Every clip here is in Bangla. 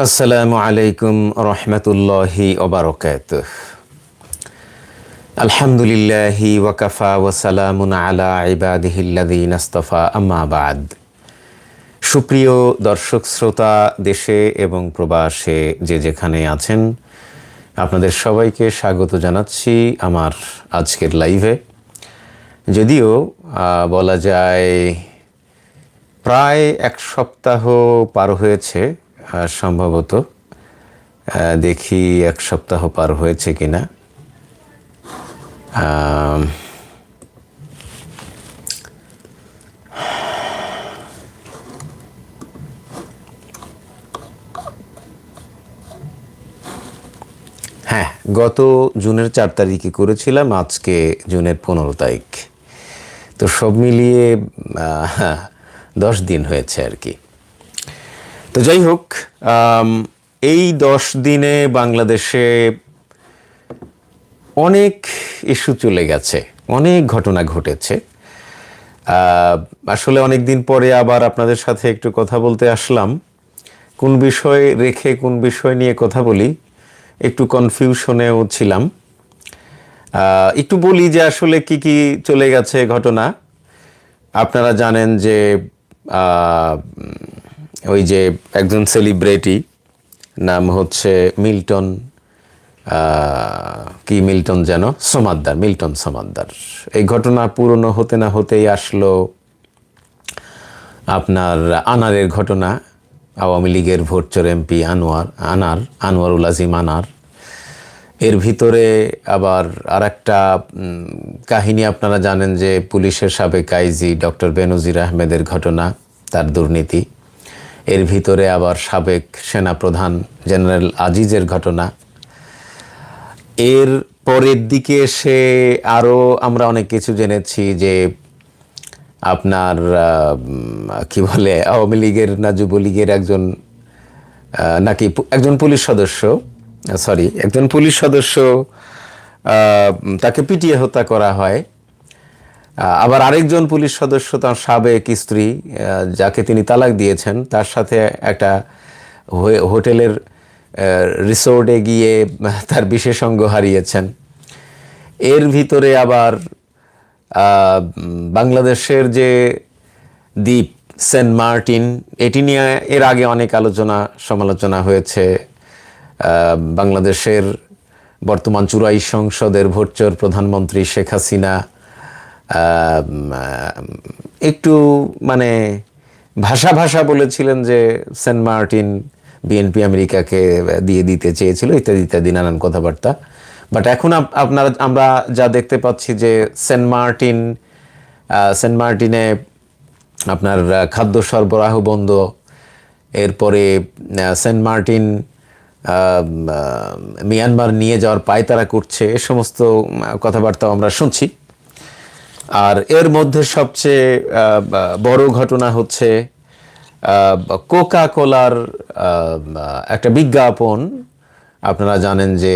আসসালামু আলাইকুম রহমতুল্লাহি ওবরকাত আলহামদুলিল্লাহি ওয়াকাফা ওয়াসালামুন আলা ইবাদিহিল্লাদিন আম্মা বাদ। সুপ্রিয় দর্শক, শ্রোতা, দেশে এবং প্রবাসে যে যেখানে আছেন, আপনাদের সবাইকে স্বাগত জানাচ্ছি আমার আজকের লাইভে। যদিও বলা যায় প্রায় এক সপ্তাহ পার হয়েছে সম্ভবত দেখি এক সপ্তাহ পার হয়েছে কিনা। হ্যাঁ গত জুনের চার তারিখে করেছিলাম, আজকে জুনের পনেরো তারিখ। তো সব মিলিয়ে দশ দিন হয়েছে আর কি। তো যাই হোক এই দশ দিনে বাংলাদেশে অনেক ইস্যু চলে গেছে, অনেক ঘটনা ঘটেছে। আসলে অনেক দিন পরে আবার আপনাদের সাথে একটু কথা বলতে আসলাম। কোন বিষয় রেখে, কোন বিষয় নিয়ে কথা বলি, একটু কনফিউশনেও ছিলাম। একটু বলি যে আসলে কি কি চলে গেছে ঘটনা। আপনারা জানেন যে ওই যে একজন সেলিব্রিটি নাম হচ্ছে মিল্টন কি মিল্টন যেন? সমাদ্দার, মিল্টন সমাদ্দার। এই ঘটনা পুরনো হতে না হতেই আসলো আপনার আনারের ঘটনা, আওয়ামী লীগের ভোটচোর এমপি আনোয়ার, আনার, আনোয়ারুল আজিম আনার। এর ভিতরে আবার আর একটা কাহিনী আপনারা জানেন যে পুলিশের সাবেক আইজি ডক্টর বেনজির আহমেদের ঘটনা, তার দুর্নীতি। এর ভিতরে আবার সাবেক সেনাপ্রধান জেনারেল আজিজের ঘটনা। এর পরের দিকে এসে আরও আমরা অনেক কিছু জেনেছি যে আপনার কি বলে, আওয়ামী লীগের না যুবলীগের একজন নাকি একজন পুলিশ সদস্য সরি একজন পুলিশ সদস্য তাকে পিটিয়ে হত্যা করা হয়। আবার আরেকজন পুলিশ সদস্য তার সাবেক স্ত্রী যাকে তিনি তালাক দিয়েছেন, তার সাথে একটা হোটেলের রিসোর্টে গিয়ে তার বিশেষজ্ঞ হারিয়েছেন। এর ভিতরে আবার বাংলাদেশের যে দ্বীপ সেন্ট মার্টিন, এটি নিয়ে এর আগে অনেক আলোচনা, সমালোচনা হয়েছে। বাংলাদেশের বর্তমান চুরাই সংসদের ভোটচোর প্রধানমন্ত্রী শেখ হাসিনা একটু মানে ভাষা ভাষা বলেছিলেন যে সেন্ট মার্টিন বিএনপি আমেরিকাকে দিয়ে দিতে চেয়েছিল, ইত্যাদি ইত্যাদি, নানান কথাবার্তা। বাট এখন আপ- আপনারা, আমরা যা দেখতে পাচ্ছি যে সেন্ট মার্টিন সেন্ট মার্টিনে আপনার খাদ্য সরবরাহ বন্ধ, এরপরে সেন্ট মার্টিন মিয়ানমার নিয়ে যাওয়ার পায়তারা করছে, এ সমস্ত কথাবার্তাও আমরা শুনছি। আর এর মধ্যে সবচেয়ে বড় ঘটনা হচ্ছে কোকা কোলার একটা বিজ্ঞাপন। আপনারা জানেন যে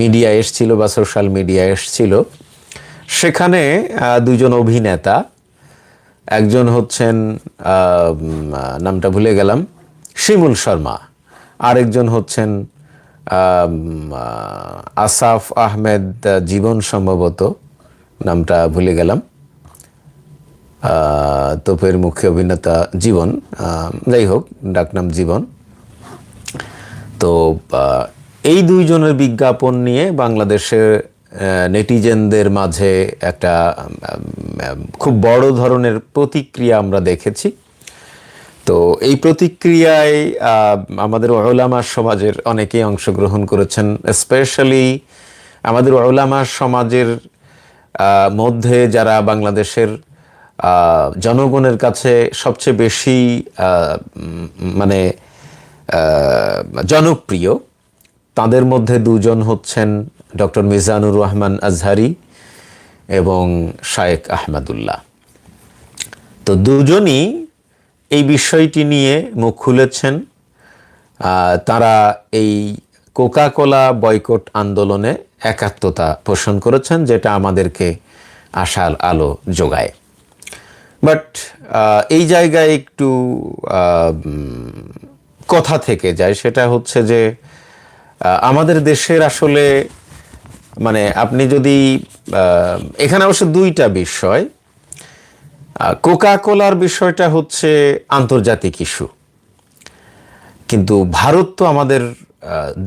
মিডিয়া এসছিল বা সোশ্যাল মিডিয়া এসছিল। সেখানে দুজন অভিনেতা, একজন হচ্ছেন নামটা ভুলে গেলাম, শিমুল শর্মা। আরেকজন হচ্ছেন আসাফ আহমেদ জীবন সম্ভবত। নামটা ভুলে গেলাম। তোপের মুখ্য অভিনেতা জীবন যাই হোক ডাকনাম জীবন। তো এই দুইজনের বিজ্ঞাপন নিয়ে বাংলাদেশের নেটিজেনদের মাঝে একটা খুব বড় ধরনের প্রতিক্রিয়া আমরা দেখেছি। তো, এই প্রতিক্রিয়ায় আমাদের ওলামা সমাজের অনেকেই অংশগ্রহণ করেছেন। স্পেশালি আমাদের ওলামা সমাজের মধ্যে যারা বাংলাদেশের জনগণের কাছে সবচেয়ে বেশি মানে জনপ্রিয়, তাদের মধ্যে দুজন হচ্ছেন ডক্টর মিজানুর রহমান আজহারি এবং শায়েক আহমদুল্লাহ। তো দুজনই এই বিষয়টি নিয়ে মুখ খুলেছেন। তারা এই কোকা কোলা বয়কট আন্দোলনে একাত্মতা পোষণ করেছেন, যেটা আমাদেরকে আশার আলো যোগায়। বাট এই জায়গায় একটু কথা থেকে যায়, সেটা হচ্ছে যে আমাদের দেশের আসলে মানে আপনি যদি এখানে অবশ্য দুইটা বিষয়। কোকা কোলার বিষয়টা হচ্ছে আন্তর্জাতিক ইস্যু কিন্তু ভারত তো আমাদের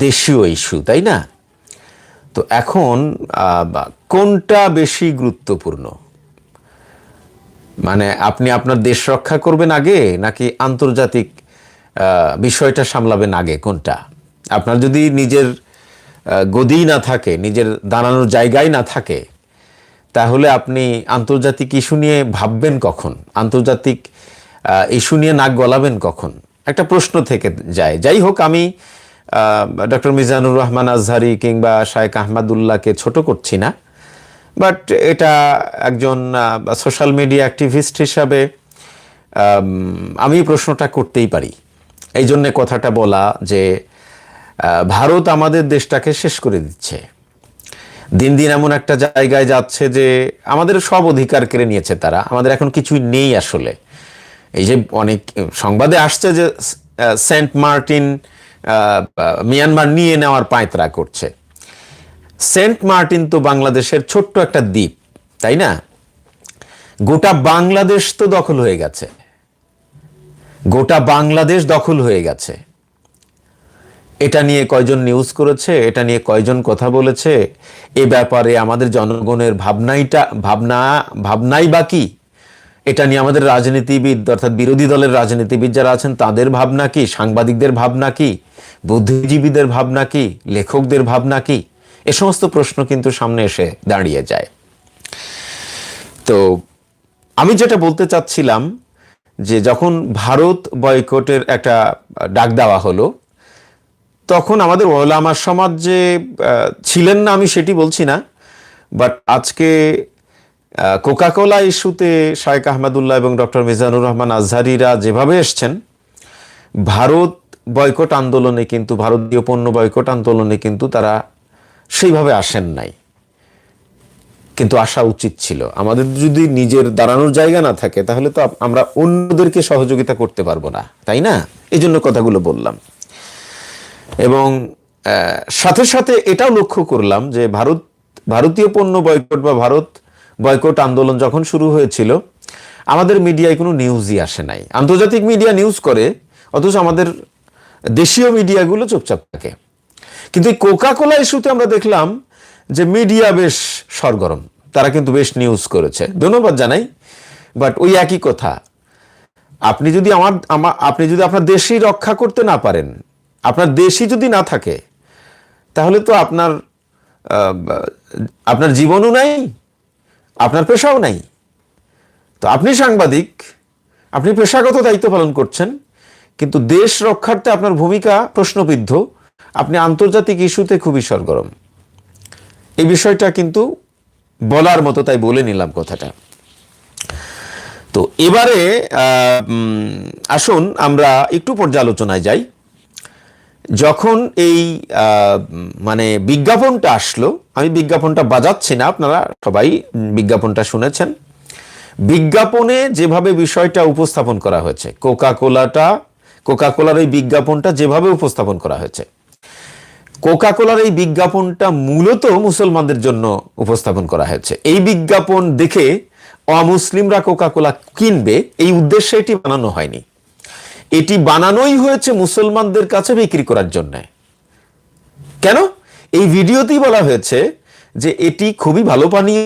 দেশীয় ইস্যু তাই না? তো এখন কোনটা বেশি গুরুত্বপূর্ণ? মানে আপনি আপনার দেশ রক্ষা করবেন আগে, নাকি আন্তর্জাতিক বিষয়টা সামলাবেন আগে, কোনটা? আপনার যদি নিজের গদিই না থাকে, নিজের দাঁড়ানোর জায়গায় না থাকে, তাহলে আপনি আন্তর্জাতিক ইস্যু নিয়ে ভাববেন কখন? আন্তর্জাতিক ইস্যু নিয়ে নাক গলাবেন কখন? একটা প্রশ্ন থেকে যায়। যাই হোক, আমি ডক্টর মিজানুর রহমান আজহারি কিংবা শায়েক আহমদুল্লাহকে ছোট করছি না। বাট এটা একজন সোশ্যাল মিডিয়া অ্যাক্টিভিস্ট হিসাবে, আমি প্রশ্নটা করতেই পারি। এই জন্যে কথাটা বলা যে ভারত আমাদের দেশটাকে শেষ করে দিচ্ছে। দিন দিন এমন একটা জায়গায় যাচ্ছে যে, আমাদের সব অধিকার কেড়ে নিয়েছে তারা। আমাদের এখন কিছুই নেই আসলে। এই যে অনেক সংবাদে আসছে যে সেন্ট মার্টিন মিয়ানমার নিয়ে নেওয়ার পায়তরা করছে। সেন্ট মার্টিন তো বাংলাদেশের ছোট্ট একটা দ্বীপ, তাই না? গোটা বাংলাদেশ তো দখল হয়ে গেছে। গোটা বাংলাদেশ দখল হয়ে গেছে। এটা নিয়ে কয়জন নিউজ করেছে, এটা নিয়ে কয়জন কথা বলেছে, এ ব্যাপারে আমাদের জনগণের ভাবনাইটা, ভাবনা, ভাবনাই বাকি এটা নিয়ে আমাদের রাজনীতিবিদ, অর্থাৎ বিরোধী দলের রাজনীতিবিদ যারা আছেন, তাদের ভাবনা কি? সাংবাদিকদের ভাবনা কি? বুদ্ধিজীবীদের ভাবনা কি? লেখকদের ভাবনা কি? এ সমস্ত প্রশ্ন কিন্তু সামনে এসে দাঁড়িয়ে যায়। তো আমি যেটা বলতে চাচ্ছিলাম, যে যখন ভারত বয়কটের একটা ডাক দেওয়া হলো, তখন আমাদের ওলামা সমাজ যে ছিলেন না আমি সেটি বলছি না, বাট আজকে কোকাকোলা ইস্যুতে শায়েক আহমদুল্লাহ এবং ডক্টর মিজানুর রহমান আজহারিরা যেভাবে এসছেন, ভারত বয়কট আন্দোলনে কিন্তু, ভারতীয় পণ্য বয়কট আন্দোলনে কিন্তু তারা সেইভাবে আসেন নাই। কিন্তু আসা উচিত ছিল। আমাদের যদি নিজের দাঁড়ানোর জায়গা না থাকে, তাহলে তো আমরা অন্যদেরকে সহযোগিতা করতে পারব না, তাই না? এই জন্য কথাগুলো বললাম। এবং সাথে সাথে এটাও লক্ষ্য করলাম যে ভারত, ভারতীয় পণ্য বয়কট বা ভারত বয়কট আন্দোলন যখন শুরু হয়েছিল, আমাদের মিডিয়ায় কোনো নিউজই আসে নাই। আন্তর্জাতিক মিডিয়া নিউজ করে, অথচ আমাদের দেশীয় মিডিয়াগুলো চুপচাপ থাকে। কিন্তু এই কোকা কোলা ইস্যুতে আমরা দেখলাম যে মিডিয়া বেশ সরগরম। তারা কিন্তু বেশ নিউজ করেছে। ধন্যবাদ জানাই। বাট ওই একই কথা। আপনি যদি আমার আপনি যদি আপনার দেশই রক্ষা করতে না পারেন, আপনার দেশই যদি না থাকে, তাহলে তো আপনার আপনার জীবনও নাই আপনার পেশাও নাই। তো আপনি সাংবাদিক, আপনি পেশাগত দায়িত্ব পালন করছেন, কিন্তু দেশ রক্ষার্থে আপনার ভূমিকা প্রশ্নবিদ্ধ, আপনি আন্তর্জাতিক ইস্যুতে খুবই সরগরম। এই বিষয়টা কিন্তু বলার মতো তাই বলে নিলাম কথাটা। তো এবারে আসুন আমরা একটু পর্যালোচনায় যাই। যখন এই মানে বিজ্ঞাপনটা আসলো, আমি বিজ্ঞাপনটা বাজাচ্ছি না, আপনারা সবাই বিজ্ঞাপনটা শুনেছেন। বিজ্ঞাপনে যেভাবে বিষয়টা উপস্থাপন করা হয়েছে কোকা কোলাটা কোকা কোলার এই বিজ্ঞাপনটা যেভাবে উপস্থাপন করা হয়েছে কোকা কোলার এই বিজ্ঞাপনটা মূলত মুসলমানদের জন্য উপস্থাপন করা হয়েছে। এই বিজ্ঞাপন দেখে অমুসলিমরা কোকা কোলা কিনবে, এই উদ্দেশ্যে এটি বানানো হয়নি। এটি বানানোই হয়েছে মুসলমানদের কাছে বিক্রি করার জন্য। কেন? এই ভিডিওতেই বলা হয়েছে যে এটি খুবই ভালো পানীয়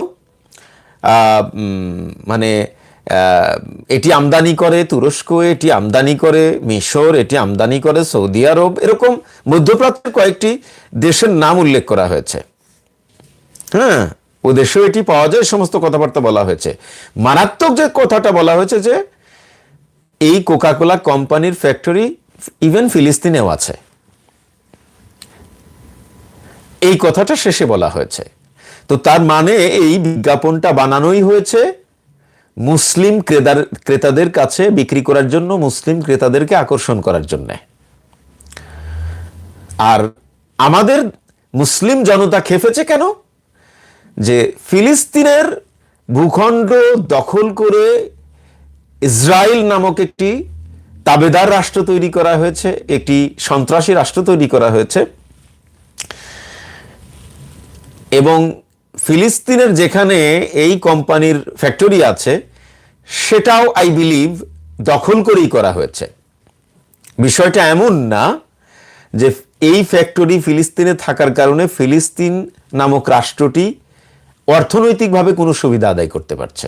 মানে এটি আমদানি করে তুরস্ক, এটি আমদানি করে মিশর, এটি আমদানি করে সৌদি আরব, এরকম মধ্যপ্রাচ্যের কয়েকটি দেশের নাম উল্লেখ করা হয়েছে। হ্যাঁ ও দেশেও এটি পাওয়া যায়, সমস্ত কথাবার্তা বলা হয়েছে। মারাত্মক যে কথাটা বলা হয়েছে যে এই কোকাকোলা কোম্পানির ফ্যাক্টরি ইভেন ফিলিস্তিনেও আছে। এই কথাটা শেষে বলা হয়েছে। তো তার মানে এই বিজ্ঞাপনটা বানানোই হয়েছে মুসলিম ক্রেতার, ক্রেতাদের কাছে বিক্রি করার জন্য, মুসলিম ক্রেতাদেরকে আকর্ষণ করার জন্য। আর আমাদের মুসলিম জনতা খেপেছে কেন? যে ফিলিস্তিনের ভূখণ্ড দখল করে ইসরায়েল নামক একটি তাবেদার রাষ্ট্র তৈরি করা হয়েছে, একটি সন্ত্রাসী রাষ্ট্র তৈরি করা হয়েছে। এবং ফিলিস্তিনের যেখানে এই কোম্পানির ফ্যাক্টরি আছে, সেটাও আই বিলিভ দখল করেই করা হয়েছে। বিষয়টা এমন না যে এই ফ্যাক্টরি ফিলিস্তিনে থাকার কারণে ফিলিস্তিন নামক রাষ্ট্রটি অর্থনৈতিকভাবে কোনো সুবিধা আদায় করতে পারছে।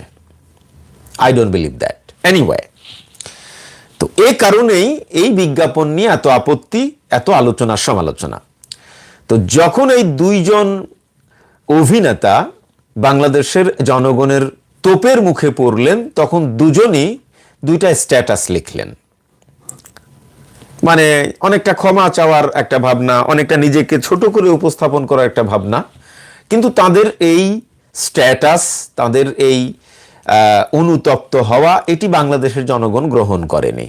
I don't believe that anyway তো এ কারণেই এই বিজ্ঞাপন নিয়ে এত আপত্তি, এত আলোচনা, সমালোচনা। তো যখন এই দুইজন অভিনেতা বাংলাদেশের জনগণের তোপের মুখে পড়লেন, তখন দুজনই দুইটা স্ট্যাটাস লিখলেন। মানে অনেকটা ক্ষমা চাওয়ার একটা ভাবনা, অনেকটা নিজেকে ছোট করে উপস্থাপন করার একটা ভাবনা। কিন্তু তাদের এই স্ট্যাটাস তাদের এই অনুতপ্ত হওয়া, এটি বাংলাদেশের জনগণ গ্রহণ করেনি।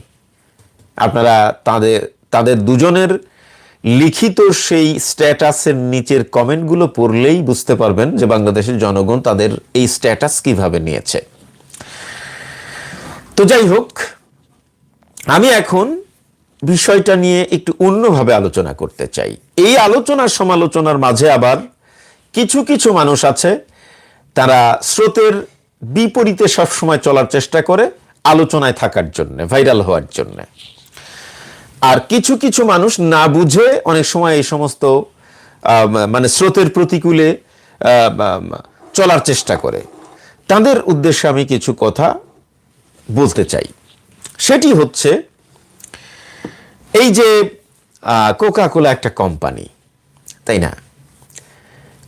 আপনারা তাদের তাদের দুজনের লিখিত সেই স্ট্যাটাসের নিচের কমেন্টগুলো পড়লেই বুঝতে পারবেন যে বাংলাদেশের জনগণ তাদের এই স্ট্যাটাস কীভাবে নিয়েছে। তো যাই হোক, আমি এখন বিষয়টা নিয়ে একটু অন্যভাবে আলোচনা করতে চাই। এই আলোচনার সমালোচনার মাঝে আবার কিছু কিছু মানুষ আছে, তারা স্রোতের বিপরীতে সবসময় চলার চেষ্টা করে আলোচনায় থাকার জন্য, ভাইরাল হওয়ার জন্য। আর কিছু কিছু মানুষ না বুঝে অনেক সময় এই সমস্ত মানে স্রোতের প্রতিকূলে চলার চেষ্টা করে। তাদের উদ্দেশ্যে আমি কিছু কথা বলতে চাই। সেটি হচ্ছে, এই যে কোকা কোলা একটা কোম্পানি তাই না?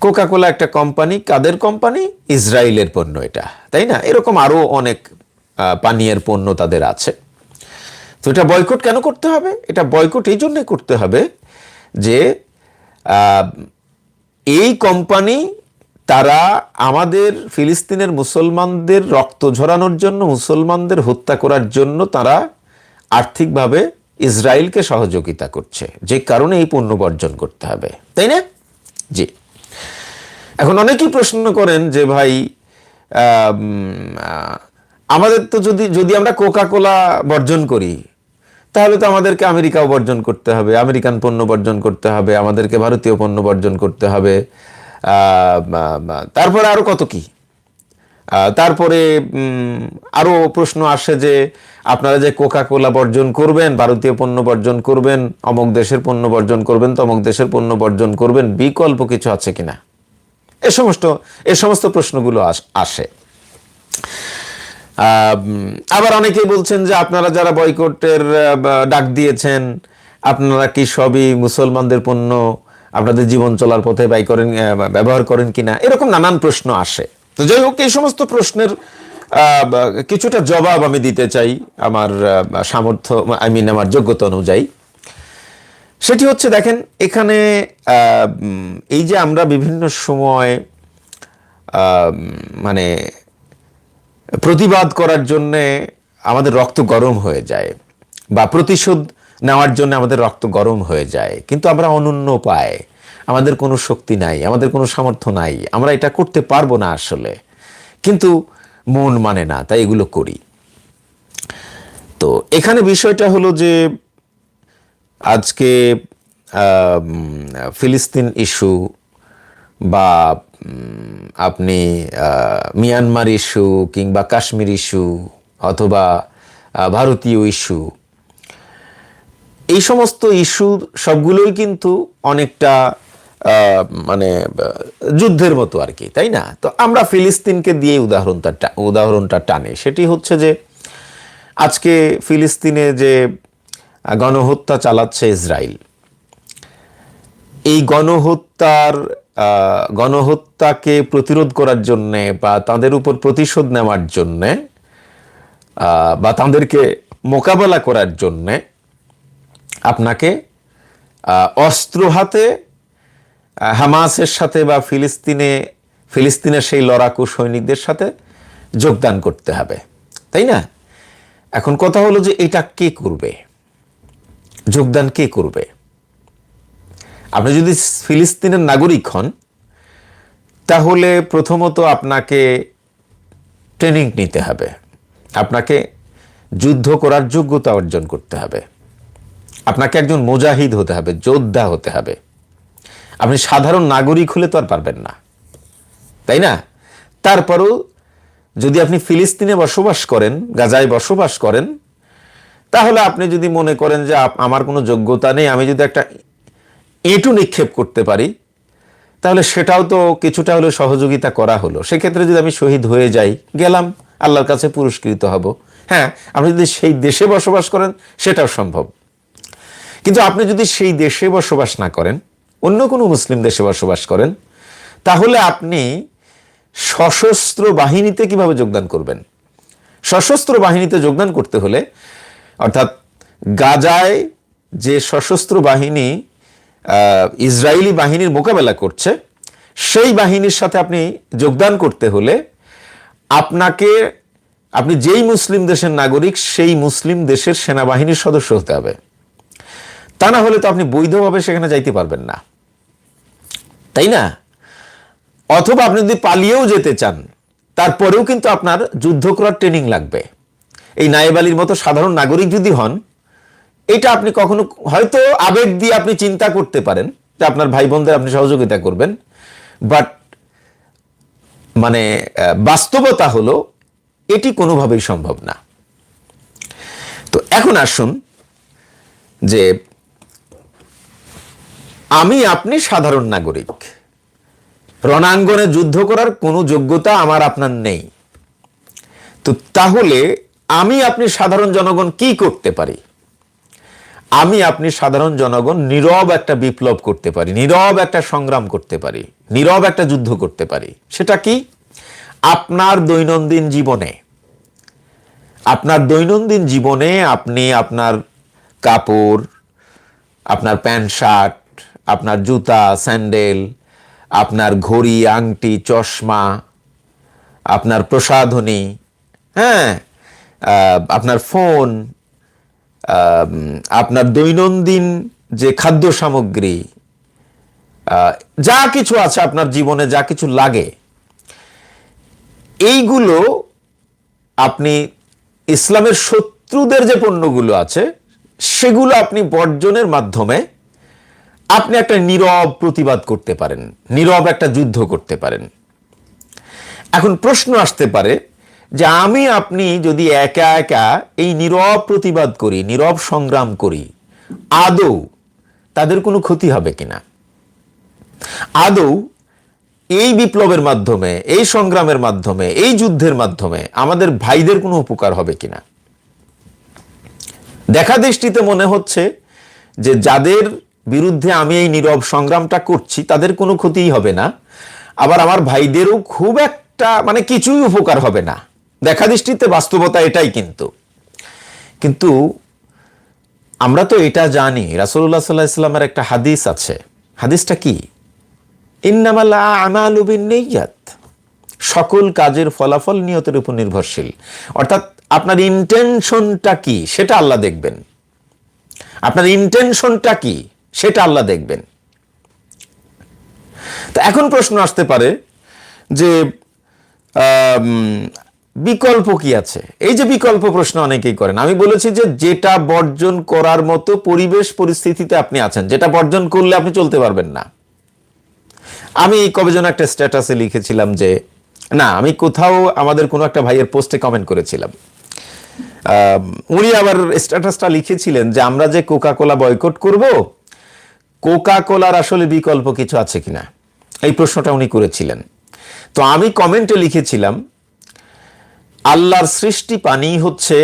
কোকা কোলা একটা কোম্পানি কাদের কোম্পানি ইসরায়েলের পণ্য এটা, তাই না? এরকম আরও অনেক পানীয়ের পণ্য তাদের আছে। তো এটা বয়কট কেন করতে হবে? এটা বয়কট এই জন্যে করতে হবে যে এই কোম্পানি তারা আমাদের ফিলিস্তিনের মুসলমানদের রক্ত ঝরানোর জন্য, মুসলমানদের হত্যা করার জন্য তারা আর্থিকভাবে ইসরায়েলকে সহযোগিতা করছে। যে কারণে এই পণ্য বর্জন করতে হবে, তাই না? জি। এখন অনেকেই প্রশ্ন করেন যে ভাই আমাদের তো যদি যদি আমরা কোকা কোলা বর্জন করি তাহলে তো আমাদেরকে আমেরিকাও বর্জন করতে হবে আমেরিকান পণ্য বর্জন করতে হবে আমাদেরকে ভারতীয় পণ্য বর্জন করতে হবে তারপরে আরও কত কি? তারপরে উম, আরও প্রশ্ন আসে যে আপনারা যে কোকা কোলা বর্জন করবেন ভারতীয় পণ্য বর্জন করবেন অমুক দেশের পণ্য বর্জন করবেন তমুক দেশের পণ্য বর্জন করবেন বিকল্প কিছু আছে কিনা? এ সমস্ত এ সমস্ত প্রশ্নগুলো আস- আবার অনেকেই বলছেন যে আপনারা যারা বয়কটের ডাক দিয়েছেন, আপনারা কি সবই মুসলমানদের পণ্য, আপনাদের জীবন চলার পথে ব্যয় করেন ব্যবহার করেন কিনা? এরকম নানান প্রশ্ন আসে। তো যাই হোক, এই সমস্ত প্রশ্নের কিছুটা জবাব আমি দিতে চাই আমার সামর্থ্য, আই মিন আমার যোগ্যতা অনুযায়ী। সেটি হচ্ছে, দেখেন, এখানে এই যে আমরা বিভিন্ন সময় মানে প্রতিবাদ করার জন্যে আমাদের রক্ত গরম হয়ে যায় বা প্রতিশোধ নেওয়ার জন্য আমাদের রক্ত গরম হয়ে যায়, কিন্তু আমরা অনন্য পাই আমাদের কোনো শক্তি নাই, আমাদের কোনো সামর্থ্য নাই, আমরা এটা করতে পারব না আসলে, কিন্তু মন মানে না, তাই এগুলো করি। তো এখানে বিষয়টা হলো যে আজকে ফিলিস্তিন ইস্যু বা আপনি মিয়ানমার ইস্যু কিংবা কাশ্মীর ইস্যু অথবা ভারতীয় ইস্যু, এই সমস্ত ইস্যু সবগুলোই কিন্তু অনেকটা মানে যুদ্ধের মতো আর কি, তাই না? তো আমরা ফিলিস্তিনকে দিয়ে উদাহরণটা উদাহরণটা টানে। সেটি হচ্ছে যে, আজকে ফিলিস্তিনে যে গণহত্যা চালাচ্ছে ইসরায়েল এই গণহত্যার গণহত্যাকে প্রতিরোধ করার জন্যে বা তাদের উপর প্রতিশোধ নেওয়ার জন্যে বা তাদেরকে মোকাবেলা করার জন্যে আপনাকে অস্ত্র হাতে হামাসের সাথে বা ফিলিস্তিনে, ফিলিস্তিনের সেই লড়াকু সৈনিকদের সাথে যোগদান করতে হবে। তাই না? এখন কথা হলো যে এটা কে করবে? যোগদান কে করবে? আপনি যদি ফিলিস্তিনের নাগরিক হন, তাহলে প্রথমত আপনাকে ট্রেনিং নিতে হবে। আপনাকে যুদ্ধ করার যোগ্যতা অর্জন করতে হবে। আপনাকে একজন মুজাহিদ হতে হবে, যোদ্ধা হতে হবে। আপনি সাধারণ নাগরিক হলে তো আর পারবেন না। তাই না? তারপরও যদি আপনি ফিলিস্তিনে বসবাস করেন, গাজায় বসবাস করেন তাহলে আপনি যদি মনে করেন যে আমার কোনো যোগ্যতা নেই, আমি যদি একটা এঁটু নিক্ষেপ করতে পারি, তাহলে সেটাও তো কিছুটা হলে সহযোগিতা করা হলো। সেক্ষেত্রে যদি আমি শহীদ হয়ে যাই, গেলাম, আল্লাহর কাছে পুরস্কৃত হব। হ্যাঁ আপনি যদি সেই দেশে বসবাস করেন, সেটাও সম্ভব। কিন্তু আপনি যদি সেই দেশে বসবাস না করেন, অন্য কোনো মুসলিম দেশে বসবাস করেন, তাহলে আপনি সশস্ত্র বাহিনীতে কীভাবে যোগদান করবেন? সশস্ত্র বাহিনীতে যোগদান করতে হলে অর্থাৎ গাজায় যে সশস্ত্র বাহিনী ইসরায়েলি বাহিনীর মোকাবেলা করছে, সেই বাহিনীর সাথে আপনি যোগদান করতে হলে আপনাকে, আপনি যেই মুসলিম দেশের নাগরিক, সেই মুসলিম দেশের সেনাবাহিনীর সদস্য হতে হবে। তা না হলে তো আপনি বৈধভাবে সেখানে যাইতে পারবেন না। তাই না? অথবা আপনি যদি পালিয়েও যেতে চান, তারপরেও কিন্তু আপনার যুদ্ধ করার ট্রেনিং লাগবে। এই নায়েব আলীর মতো সাধারণ নাগরিক যদি হন, এটা আপনি কখনো হয়তো আবেগ দিয়ে আপনি চিন্তা করতে পারেন যে আপনার ভাই বোনদের আপনি সহযোগিতা করবেন। বাট মানে বাস্তবতা হলো এটি কোনোভাবেই সম্ভব না। তো এখন আসুন যে আমি আপনি সাধারণ নাগরিক। রণাঙ্গনে যুদ্ধ করার কোনো যোগ্যতা আমার আপনার নেই। তো তাহলে আমি আপনি সাধারণ জনগণ কি করতে পারি? আমি আপনি সাধারণ জনগণ নীরব একটা বিপ্লব করতে পারি, নীরব একটা সংগ্রাম করতে পারি, নীরব একটা যুদ্ধ করতে পারি। সেটা কি? আপনার দৈনন্দিন জীবনে, আপনার দৈনন্দিন জীবনে আপনি আপনার কাপড়, আপনার প্যান্ট শার্ট, আপনার জুতা, স্যান্ডেল, আপনার ঘড়ি, আংটি, চশমা, আপনার প্রসাধনী হ্যাঁ আপনার ফোন আপনার দৈনন্দিন যে খাদ্য সামগ্রী যা কিছু আছে আপনার জীবনে, যা কিছু লাগে, এইগুলো আপনি ইসলামের শত্রুদের যে পণ্যগুলো আছে, সেগুলো আপনি বর্জনের মাধ্যমে আপনি একটা নীরব প্রতিবাদ করতে পারেন, নীরব একটা যুদ্ধ করতে পারেন। এখন প্রশ্ন আসতে পারে যে আমি, আপনি যদি একা একা এই নীরব প্রতিবাদ করি, নীরব সংগ্রাম করি, আদৌ তাদের কোনো ক্ষতি হবে কিনা আদৌ এই বিপ্লবের মাধ্যমে, এই সংগ্রামের মাধ্যমে, এই যুদ্ধের মাধ্যমে আমাদের ভাইদের কোনো উপকার হবে কিনা দেখা দৃষ্টিতে মনে হচ্ছে যে যাদের বিরুদ্ধে আমি এই নীরব সংগ্রামটা করছি, তাদের কোনো ক্ষতিই হবে না। আবার আমার ভাইদেরও খুব একটা মানে কিছুই উপকার হবে না। দেখা দৃষ্টিতে বাস্তবতা এটাই কিন্তু। কিন্তু আমরা তো এটা জানি রাসুল্লাহ সাল্লাহ ইসলামের একটা হাদিস আছে। হাদিসটা কি? ইন্নামাল আমালু বিন্নিয়াত। সকল কাজের ফলাফল নিয়তের উপর নির্ভরশীল। অর্থাৎ আপনার ইন্টেনশনটা কি, সেটা আল্লাহ দেখবেন। আপনার ইন্টেনশনটা কি, সেটা আল্লাহ দেখবেন। তো এখন প্রশ্ন আসতে পারে যে বিকল্প কি আছে? এই যে বিকল্প প্রশ্ন অনেকেই করেন। আমি বলেছি যে যেটা বর্জন করার মতো পরিবেশ পরিস্থিতিতে আপনি আছেন, যেটা বর্জন করলে আপনি চলতে পারবেন না। আমি কবে যেন একটা স্ট্যাটাসে লিখেছিলাম যে, না, আমি কোথাও আমাদের কোনো একটা ভাইয়ের পোস্টে কমেন্ট করেছিলাম। উনি আবার স্ট্যাটাসটা লিখেছিলেন যে, আমরা যে কোকা কোলা বয়কট করব কোকা কোলার আসলে বিকল্প কিছু আছে কিনা? এই প্রশ্নটা উনি করেছিলেন। তো আমি কমেন্টে লিখেছিলাম আল্লাহর সৃষ্টি পানি হচ্ছে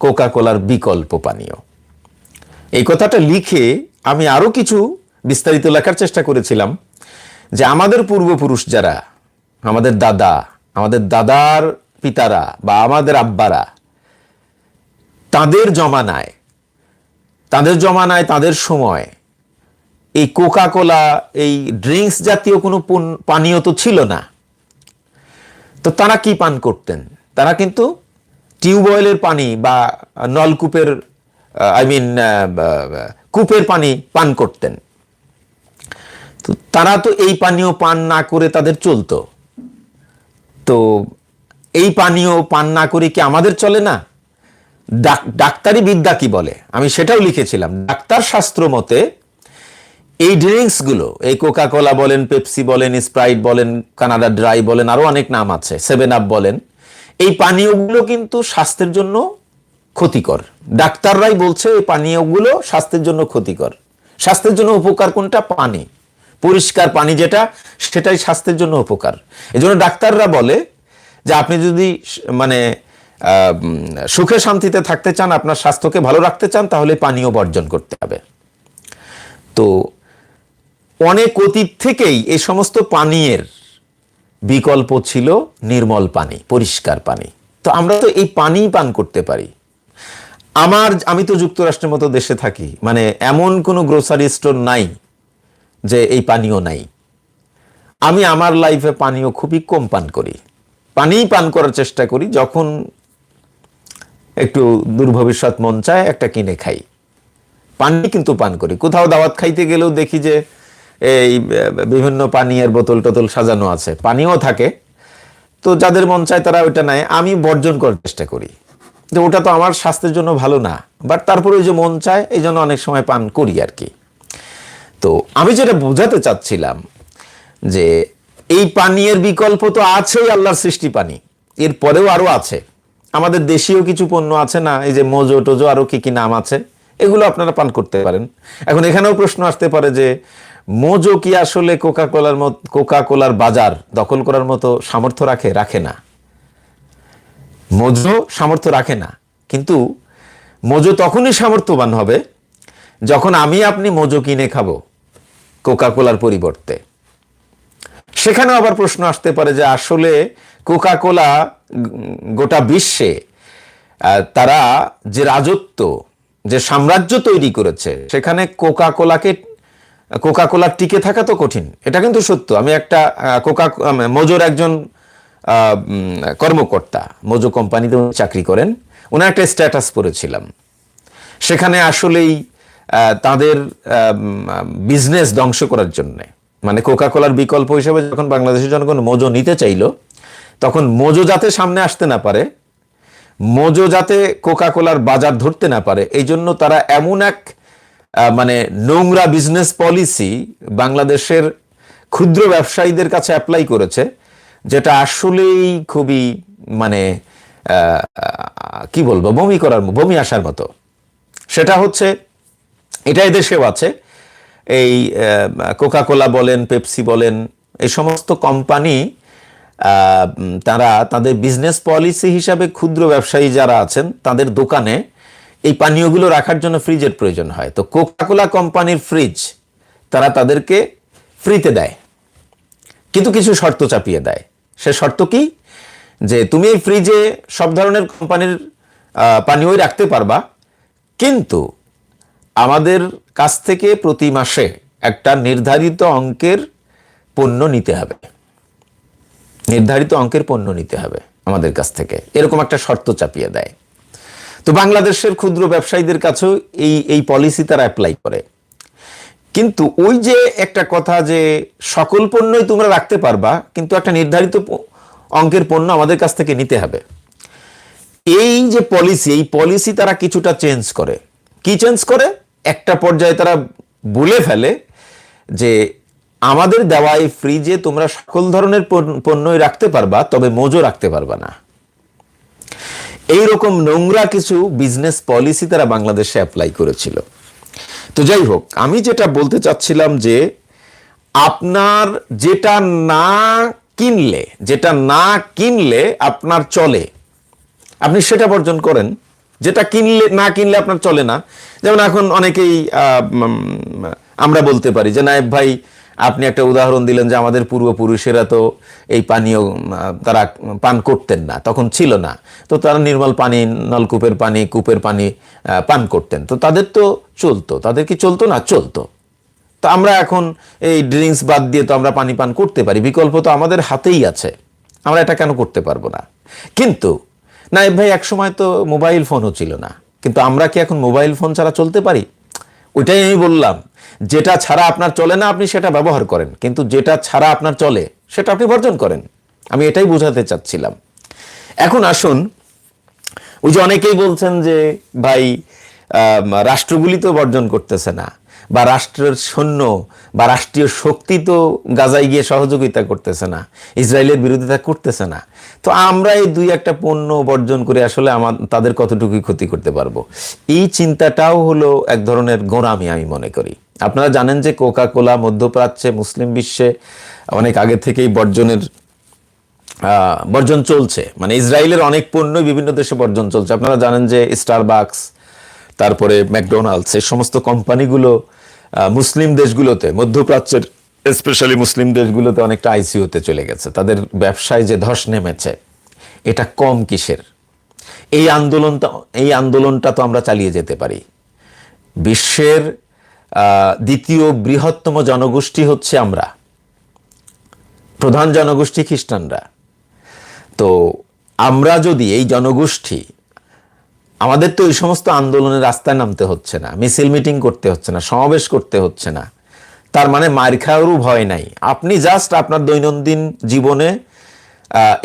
কোকা কোলার বিকল্প পানীয়। এই কথাটা লিখে আমি আরও কিছু বিস্তারিত লেখার চেষ্টা করেছিলাম যে আমাদের পূর্বপুরুষ যারা, আমাদের দাদা, আমাদের দাদার পিতারা বা আমাদের আব্বারা, তাদের জমানায় তাদের জমানায়, তাদের সময় এই কোকা কোলা এই ড্রিঙ্কস জাতীয় কোনো পানীয় তো ছিল না। তো তারা কি পান করতেন? তারা কিন্তু টিউবওয়েলের পানি বা নলকূপের আই মিন কূপের পানি পান করতেন। তো তারা তো এই পানীয় পান না করে তাদের চলতো। তো এই পানীয় পান না করে কি আমাদের চলে না? ডাক- ডাক্তারি বিদ্যা কি বলে? আমি সেটাও লিখেছিলাম। ডাক্তার শাস্ত্র মতে এই ড্রিঙ্কসগুলো, এই কোকা কোলা বলেন, পেপসি বলেন, স্প্রাইট বলেন, কানাডা ড্রাই বলেন, আরও অনেক নাম আছে, সেভেন আপ বলেন এই পানীয়গুলো কিন্তু স্বাস্থ্যের জন্য ক্ষতিকর। ডাক্তাররাই বলছে এই পানীয়গুলো স্বাস্থ্যের জন্য ক্ষতিকর। স্বাস্থ্যের জন্য উপকার কোনটা? পানি। পরিষ্কার পানি যেটা, সেটাই স্বাস্থ্যের জন্য উপকার। এজন্য ডাক্তাররা বলে যে আপনি যদি মানে সুখে শান্তিতে থাকতে চান, আপনার স্বাস্থ্যকে ভালো রাখতে চান, তাহলে পানীয় বর্জন করতে হবে। তো অনেক অতীত থেকেই এই সমস্ত পানীয়ের বিকল্প ছিল নির্মল পানি, পরিষ্কার পানি। তো আমরা তো এই পানিই পান করতে পারি। আমার, আমি তো যুক্তরাষ্ট্রের মতো দেশে থাকি মানে এমন কোনো গ্রোসারি স্টোর নাই যে এই পানীয় নাই। আমি আমার লাইফে পানীয় খুবই কম পান করি। পানিই পান করার চেষ্টা করি যখন একটু দুর্ভবিষ্যৎ মন চায় একটা কিনে খাই। পানি কিন্তু পান করি। কোথাও দাওয়াত খাইতে গেলেও দেখি যে এই বিভিন্ন পানীয়ের বোতল টোতল সাজানো আছে। পানিও থাকে। তো যাদের মন চায় তারা ওইটা নেয়। আমি বর্জন করার চেষ্টা করি। যে ওটা তো আমার স্বাস্থ্যের জন্য ভালো না। বাট তারপরে ওই যে মন চায়, এই জন্য অনেক সময় পান করি আর কি। তো আমি যেটা বোঝাতে চাচ্ছিলাম যে এই পানীয়ের বিকল্প তো আছেই আল্লাহর সৃষ্টি পানি। এর পরেও আরও আছে। আমাদের দেশীয় কিছু পণ্য আছে না? এই যে মোজো টোজো আরও কি কি নাম আছে? এগুলো আপনারা পান করতে পারেন। এখন এখানেও প্রশ্ন আসতে পারে যে মোজো কি আসলে কোকা কোলার মত কোকা কোলার বাজার দখল করার মতো সামর্থ্য রাখে রাখে না? মোজো সামর্থ্য রাখে না, কিন্তু মোজো তখনই সামর্থ্যবান হবে যখন আমি আপনি মোজো কিনে খাব কোকা কোলার পরিবর্তে। সেখানেও আবার প্রশ্ন আসতে পারে যে আসলে কোকা কোলা গোটা বিশ্বে তারা যে রাজত্ব, যে সাম্রাজ্য তৈরি করেছে, সেখানে কোকা কোলাকে কোকা কোলার টিকে থাকা তো কঠিন। এটা কিন্তু সত্য। আমি একটা কোকা মোজোর একজন কর্মকর্তা মোজো কোম্পানিতে চাকরি করেন। ওনার একটা স্ট্যাটাস পড়েছিলাম। সেখানে আসলেই তাদের বিজনেস ধ্বংস করার জন্যে মানে কোকা কোলার বিকল্প হিসেবে যখন বাংলাদেশের জনগণ মোজো নিতে চাইলো, তখন মোজো যাতে সামনে আসতে না পারে, মোজো যাতে কোকা কোলার বাজার ধরতে না পারে এই জন্য তারা এমন এক মানে নোংরা বিজনেস পলিসি বাংলাদেশের ক্ষুদ্র ব্যবসায়ীদের কাছে অ্যাপ্লাই করেছে, যেটা আসলেই খুবই মানে কি বলব, বমি করার বমি আসার মতো। সেটা হচ্ছে এটা এদেশেও আছে, এই কোকা কোলা বলেন পেপসি বলেন, এই সমস্ত কোম্পানি তারা তাদের বিজনেস পলিসি হিসাবে ক্ষুদ্র ব্যবসায়ী যারা আছেন, তাদের দোকানে এই পানীয়গুলো রাখার জন্য ফ্রিজের প্রয়োজন হয়। তো কোকা কোলা কোম্পানির ফ্রিজ তারা তাদেরকে ফ্রিতে দেয়। কিন্তু কিছু শর্ত চাপিয়ে দেয়। সে শর্ত কি? যে তুমি এই ফ্রিজে সব ধরনের কোম্পানির পানীয়ই রাখতে পারবা, কিন্তু আমাদের কাছ থেকে প্রতি মাসে একটা নির্ধারিত অঙ্কের পণ্য নিতে হবে। নির্ধারিত অঙ্কের পণ্য নিতে হবে আমাদের কাছ থেকে। এরকম একটা শর্ত চাপিয়ে দেয়। তো বাংলাদেশের ক্ষুদ্র ব্যবসায়ীদের কাছেও এই এই পলিসি তারা অ্যাপ্লাই করে। কিন্তু ওই যে একটা কথা যে সকল পণ্যই তোমরা রাখতে পারবা, কিন্তু একটা নির্ধারিত অঙ্কের পণ্য আমাদের কাছ থেকে নিতে হবে। এই যে পলিসি এই পলিসি তারা কিছুটা চেঞ্জ করে। কি চেঞ্জ করে? একটা পর্যায়ে তারা বলে ফেলে যে আমাদের দেওয়া এই ফ্রিজে তোমরা সকল ধরনের পণ্যই রাখতে পারবা, তবে মোজো রাখতে পারবা না। এই রকম নোংরা কিছু বিজনেস পলিসি তারা বাংলাদেশে অ্যাপ্লাই করেছিল। তো যাই হোক, আমি যেটা বলতে চাচ্ছিলাম যে, আপনার যেটা না কিনলে, যেটা না কিনলে আপনার চলে। আপনি সেটা বর্জন করেন। যেটা কিনলে, না কিনলে আপনার চলে না। যেমন এখন অনেকেই আমরা বলতে পারি যে, নায়েব ভাই আপনি একটা উদাহরণ দিলেন যে আমাদের পূর্বপুরুষেরা তো এই পানীয় তারা পান করতেন না, তখন ছিল না। তো তারা নির্মল পানি, নলকূপের পানি, কূপের পানি পান করতেন। তো তাদের তো চলতো, তাদের কি চলতো না? চলতো। তো আমরা এখন এই ড্রিঙ্কস বাদ দিয়ে তো আমরা পানি পান করতে পারি, বিকল্প তো আমাদের হাতেই আছে। আমরা এটা কেন করতে পারব না? কিন্তু নায়েব ভাই এক সময় তো মোবাইল ফোনও ছিল না। কিন্তু আমরা কি এখন মোবাইল ফোন ছাড়া চলতে পারি? ওইটাই আমি বললাম। যেটা ছাড়া আপনার চলে না, আপনি সেটা ব্যবহার করেন। কিন্তু যেটা ছাড়া আপনার চলে, সেটা আপনি বর্জন করেন। আমি এটাই বোঝাতে চাচ্ছিলাম। এখন আসুন, ওই যে অনেকেই বলছেন যে, ভাই রাষ্ট্রগুলি তো বর্জন করতেছে না, বা রাষ্ট্রের সৈন্য, বা রাষ্ট্রীয় শক্তি তো গাজায় গিয়ে সহযোগিতা করতেছে না, ইসরায়েলের বিরোধিতা করতেছে না। তো আমরা এই দুই একটা পণ্য বর্জন করে আসলে আমার, তাদের কতটুকু ক্ষতি করতে পারব? এই চিন্তাটাও হলো এক ধরনের গোড়ামি, আমি মনে করি। আপনারা জানেন যে কোকা কোলা মধ্যপ্রাচ্যে, মুসলিম বিশ্বে অনেক আগে থেকেই বর্জনের বর্জন চলছে। মানে ইসরায়েলের অনেক পণ্যই বিভিন্ন দেশে বর্জন চলছে। আপনারা জানেন যে স্টারবাকস তারপরে ম্যাকডোনাল্ডস এই সমস্ত কোম্পানিগুলো মুসলিম দেশগুলোতে, মধ্যপ্রাচ্যের স্পেশালি মুসলিম দেশগুলোতে অনেকটা আইসিইউতে চলে গেছে। তাদের ব্যবসায় যে ধস নেমেছে, এটা কম কিসের? এই আন্দোলনটা এই আন্দোলনটা তো আমরা চালিয়ে যেতে পারি। বিশ্বের দ্বিতীয় বৃহত্তম জনগোষ্ঠী হচ্ছে আমরা। প্রধান জনগোষ্ঠী খ্রিস্টানরা। তো আমরা যদি এই জনগোষ্ঠী, আমাদের তো এই সমস্ত আন্দোলনের রাস্তায় নামতে হচ্ছে না, মিছিল মিটিং করতে হচ্ছে না, সমাবেশ করতে হচ্ছে না, তার মানে মার খাওয়ারও ভয় নাই। আপনি জাস্ট আপনার দৈনন্দিন জীবনে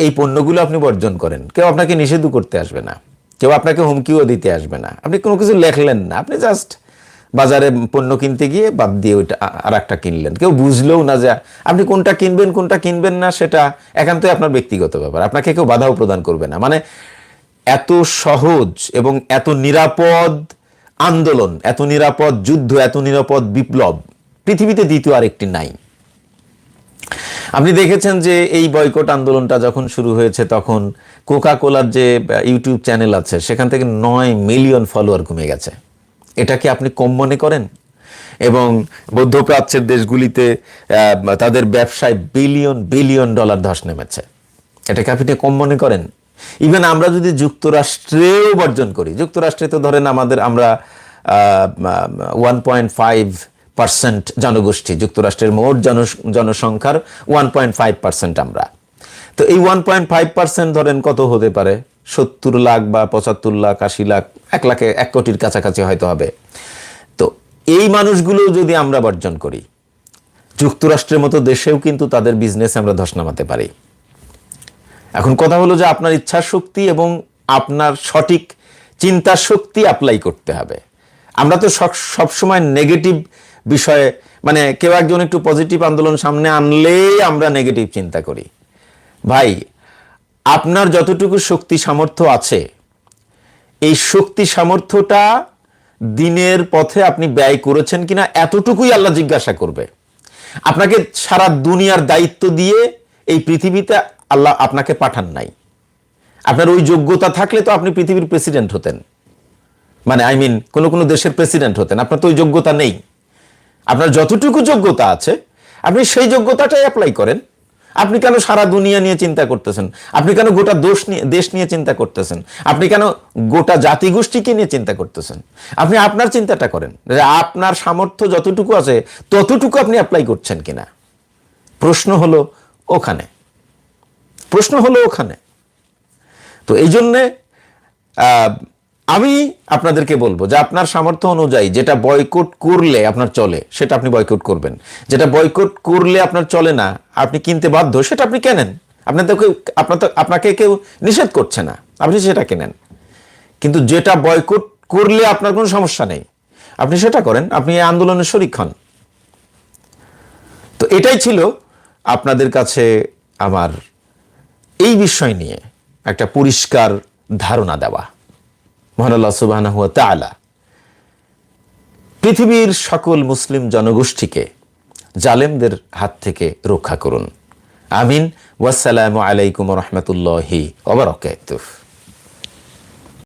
এই পণ্যগুলো আপনি বর্জন করেন। কেউ আপনাকে নিষেধও করতে আসবে না, কেউ আপনাকে হুমকিও দিতে আসবে না। আপনি কোনো কিছু লেখলেন না, আপনি জাস্ট বাজারে পণ্য কিনতে গিয়ে বাদ দিয়ে ওইটা আর একটা কিনলেন। কেউ বুঝলেও না যে আপনি কোনটা কিনবেন কোনটা কিনবেন না, সেটা একান্তই আপনার ব্যক্তিগত ব্যাপার। আপনাকে কেউ বাধাও প্রদান করবে না। মানে এত সহজ এবং এত নিরাপদ আন্দোলন, এত নিরাপদ যুদ্ধ, এত নিরাপদ বিপ্লব পৃথিবীতে দ্বিতীয় আরেকটি নাই। আপনি দেখেছেন যে এই বয়কট আন্দোলনটা যখন শুরু হয়েছে, তখন কোকা কোলার যে ইউটিউব চ্যানেল আছে, সেখান থেকে নয় মিলিয়ন ফলোয়ার কমে গেছে। এটা কি আপনি কম মনে করেন? এবং মধ্যপ্রাচ্যের দেশগুলিতে তাদের ব্যবসায় বিলিয়ন বিলিয়ন ডলার ধস নেমেছে। এটাকে আপনি কম মনে করেন? ইভেন আমরা যদি যুক্তরাষ্ট্রেও বর্জন করি, যুক্তরাষ্ট্রে তো ধরেন আমাদের আমরা ওয়ান পয়েন্ট ফাইভ পার্সেন্ট জনগোষ্ঠী, যুক্তরাষ্ট্রের মোট জন, জনসংখ্যার ওয়ান পয়েন্ট ফাইভ পার্সেন্ট আমরা। তো এই ওয়ান পয়েন্ট ফাইভ পার্সেন্ট ধরেন কত হতে পারে? সত্তর লাখ বা পঁচাত্তর লাখ, আশি লাখ, এক লাখে এক কোটির কাছাকাছি হয়তো হবে। তো এই মানুষগুলো যদি আমরা বর্জন করি, যুক্তরাষ্ট্রের মতো দেশেও কিন্তু তাদের বিজনেস আমরা ধস নামাতে পারি। এখন কথা হলো যে আপনার ইচ্ছা শক্তি এবং আপনার সঠিক চিন্তা শক্তি অ্যাপ্লাই করতে হবে। আমরা তো সব সবসময় নেগেটিভ বিষয়ে মানে কেউ একজন একটু পজিটিভ আন্দোলন সামনে আনলেই আমরা নেগেটিভ চিন্তা করি। ভাই আপনার যতটুকু শক্তি সামর্থ্য আছে, এই শক্তি সামর্থ্যটা দিনের পথে আপনি ব্যয় করেছেন কিনা, এতটুকুই আল্লাহ জিজ্ঞাসা করবে। আপনাকে সারা দুনিয়ার দায়িত্ব দিয়ে এই পৃথিবীতে আল্লাহ আপনাকে পাঠান নাই। আপনার ওই যোগ্যতা থাকলে তো আপনি পৃথিবীর প্রেসিডেন্ট হতেন। মানে আই মিন, কোনো কোনো দেশের প্রেসিডেন্ট হতেন। আপনার তো ওই যোগ্যতা নেই। আপনার যতটুকু যোগ্যতা আছে, আপনি সেই যোগ্যতাটাই অ্যাপ্লাই করেন। আপনি কেন সারা দুনিয়া নিয়ে চিন্তা করতেছেন? আপনি কেন গোটা দোষ নিয়ে, দেশ নিয়ে চিন্তা করতেছেন? আপনি কেন গোটা জাতিগোষ্ঠীকে নিয়ে চিন্তা করতেছেন? আপনি আপনার চিন্তাটা করেন আপনার সামর্থ্য যতটুকু আছে, ততটুকু আপনি অ্যাপ্লাই করছেন কিনা? প্রশ্ন হলো ওখানে। প্রশ্ন হলো ওখানে। তো এই জন্যে আমি আপনাদেরকে বলব যে আপনার সামর্থ্য অনুযায়ী যেটা বয়কট করলে আপনার চলে, সেটা আপনি বয়কট করবেন। যেটা বয়কট করলে আপনার চলে না, আপনি কিনতে বাধ্য, সেটা আপনি কেনেন? কেউ, আপনার তো, আপনাকে কেউ নিষেধ করছে না, আপনি সেটা কেনেন? কিন্তু যেটা বয়কট করলে আপনার কোনো সমস্যা নেই, আপনি সেটা করেন, আপনি এই আন্দোলনের শরিক হন। তো এটাই ছিল আপনাদের কাছে আমার এই বিষয় নিয়ে একটা পরিষ্কার ধারণা দেওয়া। পৃথিবীর সকল মুসলিম জনগোষ্ঠীকে জালেমদের হাত থেকে রক্ষা করুন। আমিন। ওয়াসালাম আলাইকুম রহমতুল্লাহি ওবরাকাতুহ